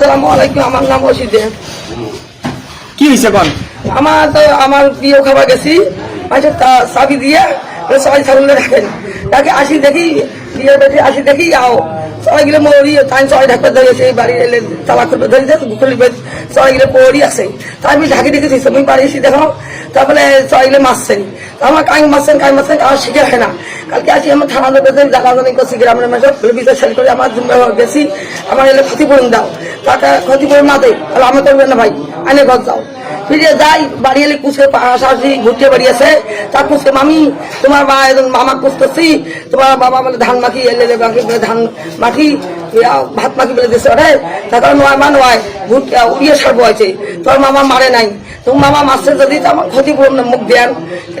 সালামু আলাইকুম আমার নাম কি হয়েছে কোন? আমার তো আমার প্রিয় খাবার গেছি আচ্ছা চাবি দিয়ে সবাই সামনে রাখেন তাকে আসি দেখি বিয়ে বেশি আসি দেখি আও। সবাই গেলে মরি তাই সবাই ঢাকতে ধরেছে এই বাড়ি এলে তালা খুলবে ধরেছে খুলবে সবাই গেলে আছে তাই আমি ঢাকি দিয়েছি আমি বাড়ি এসে দেখো তারপরে সবাই গেলে মারছেন আমার কাই মারছেন কাই মারছেন আমার শিখে হয় না কালকে আসি আমার থানা লোকের জানাজানি করছি গ্রামের মাঝে বিচার সেল করে আমার গেছি আমার এলে ক্ষতিপূরণ দাও টাকা ক্ষতিপূরণ না দেয় তাহলে আমি করবেন না ভাই আনে ঘর যাও ফিরে যাই, বাড়ি এলে কুচকে হাসাহাসি ঘুরতে বাড়ি আছে তার কুচকে মামি, তোমার মা একজন মামা কুচতেছি তোমার বাবা বলে, ধান মাখি, এলে ধান মাখি। ভাত মাখি বলে দিছে ওরে তারপর নয় মা নয়, ভূত উড়িয়ে সারবো আছে তোর মামা মারে নাই। তোমার মামা মাসে যদি আমার ক্ষতিপূরণ মুখ দেন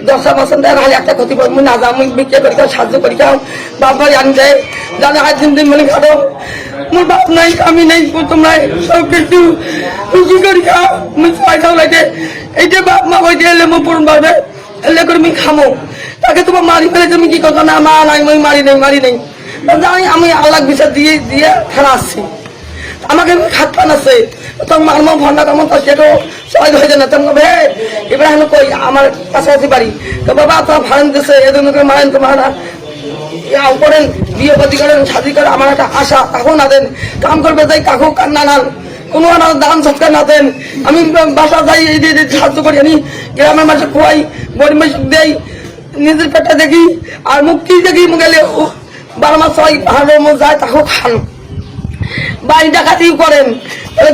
দশটা বছর দেন হালে একটা ক্ষতিপূরণ, মুই না যাও, মুই বিক্রি করি খাও সাহায্য করি খাও ভাই আনি যায় জানে আজ দিন দিন বলে খাটো মোর বাপ নাই, আমি নাই প্রথম নাই সব কিছু রুজি করি খাও মুই পয়সা লাগে। এইটা বাপ মা দিয়ে এলে মো পূরণ পাবে এলে করে আমি খামো। তাকে তোমার মারি ফেলে তুমি কি কথা না, মা, নাই, মই মারি নাই মারি নাই। জানি আমি আল্লাহ বিচার দিয়ে দিয়ে খেলা আসছি। আমাকে খাত পান আছে। তখন মারমো ভন্ডা কামো তো সেটো সবাই হয়ে যায় না। তখন এবার এখন কই? আমার কাছাকাছি বাড়ি। তো বাবা, তো ভাড়ান দিছে এদের করে মারেন, তো মারা। করেন, বিয়ে পাতি করেন, শাদি করে আমার একটা আশা কাকু না দেন। কাম করবে, যাই কাকু কান্না নান কোনো দান সৎকার না দেন। আমি বাসা যাই, এই দিয়ে সাহায্য করি। আমি গ্রামের মাসে খোয়াই, গরিব মাসে দেই। নিজের পেটটা দেখি, আর মুখ কি দেখি গেলে বারো মাস হাড়ের মধ্যে যায়, তাকেও খান। বাড়ি ডাকাতি করেন।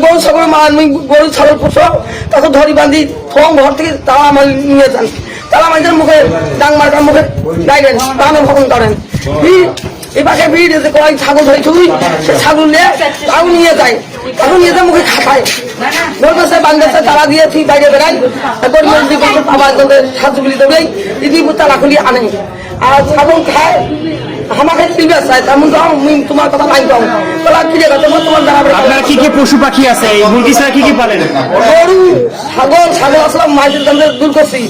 গরু ছাগল মান গরু ছাগল পোষো, তাকে ধরি বান্ধি ফোন ঘর থেকে তারা আমার নিয়ে যান। তারা আমাদের মুখে ডাং মার্কার মুখে গাইলেন তাহলে ভবন করেন। এবারে ভিড় এসে কয় ছাগল ধরে ছুই সে ছাগল নিয়ে, তাও নিয়ে যায়। তাও নিয়ে যায়, মুখে খাটায়। বলতেছে বান্ধবছে তারা দিয়ে বাইরে বেড়াই। গরিব যদি বলছে বাবা তোদের সাহায্য গুলি দিদি তালা খুলি আর ছাগল খায় আমাকে চিনবে চাই তেমন তো আমি তোমার কথা নাই কম তোলা কি রে তোমার তোমার দাঁড়াবে আপনার কি কি পশু পাখি আছে? এই মুরগি ছাড়া কি কি পালেন? গরু ছাগল ছাগল আসলাম মাঝের দামে দূর করছি।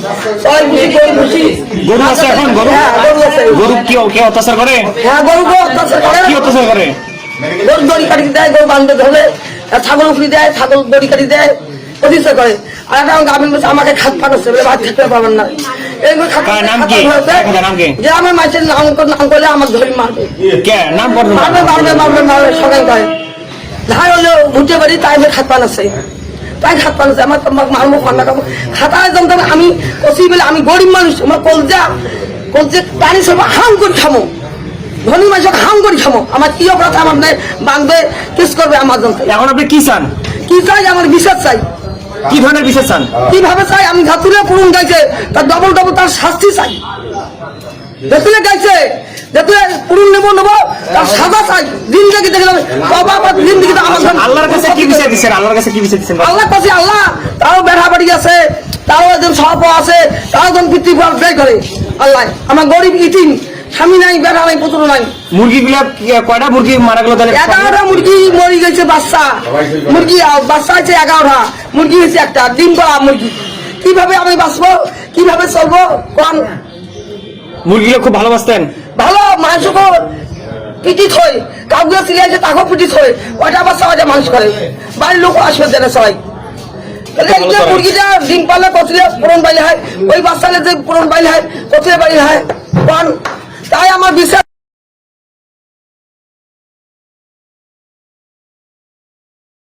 বুঝি গরু বুঝি গরু আছে এখন গরু? হ্যাঁ গরু আছে। গরু কি কে অত্যাচার করে? হ্যাঁ গরু অত্যাচার করে। কি অত্যাচার করে? গরু দড়ি কাটি দেয় গরু বান্ধে ধরে ছাগল উফরি দেয় ছাগল দড়ি কাটি দেয় প্রতিষ্ঠা করে। আর একটা গাভিন বলছে আমাকে খাত পাঠাচ্ছে বলে ভাত খেতে পাবেন না। এইগুলো খাত কার নাম কি? খাত পাঠাচ্ছে। কার নাম কি? যে আমার মাছের নাম নাম করলে আমার ধরি মারবে। কে? নাম পড়বে মারবে মারবে মারবে মারবে সবাই করে ধার হলো ভুটে বাড়ি তাই আমি খাত পালাচ্ছে তাই খাত পালাচ্ছে আমার তো মারবো খান্না খাব খাতায় জানতাম আমি কষি বলে আমি গরিব মানুষ আমার কলজা কলজে পানি সব হাম করে খামো। ধনী মানুষ হাম করে খামো আমার কি অপরাধ আমার নাই বাঁধবে কেস করবে আমার জানতে এখন আপনি কি চান? কি চাই? আমার বিশ্বাস চাই। কি ধরনের বিশেষ চান? কীভাবে চাই? আমি ধাতুরে পূরণ গাইছে তার ডবল ডবল তার শাস্তি চাই। দেখলে গাইছে দেখলে পূরণ নেব নেব তার সাজা চাই। জিন্দগি দেখলাম বাবা আমার জিন্দগি আমার আল্লাহর কাছে কি বিচার দিচ্ছেন? আল্লাহর কাছে কি বিচার দিচ্ছেন? আল্লাহ কাছে আল্লাহ তারও বেড়া বাড়ি আছে তারও একজন সর্প আছে তারও একজন ব্যয় করে। আল্লাহ আমার গরিব ইটিম স্বামী নাই বেড়া নাই পুত্র নাই। মুরগিগুলা কি- কয়টা মুরগি মারা গেল তাহলে? এগারোটা মুরগি মরে গেছে বাচ্চা। মুরগি বাচ্চা আছে এগারোটা। মুরগি হয়েছে একটা ডিম পাড়া মুরগি। কীভাবে আমি বাঁচবো? কীভাবে চলবো? কোন মুরগিগুলো খুব ভালোবাসতেন? ভালো মাংস পিটি থই কাউকে সিলিয়েছে তাকেও পিটি থই ওইটা বাচ্চা ওইটা মানুষ করে। বাড়ির লোক আসবে দেনে সবাই। মুরগিটা ডিম পালে কচলে পূরণ বাইলে হয় ওই বাচ্চালে যে পূরণ বাইলে হয় কচলে বাইলে হয়। কোন তাই আমার বিশ্বাস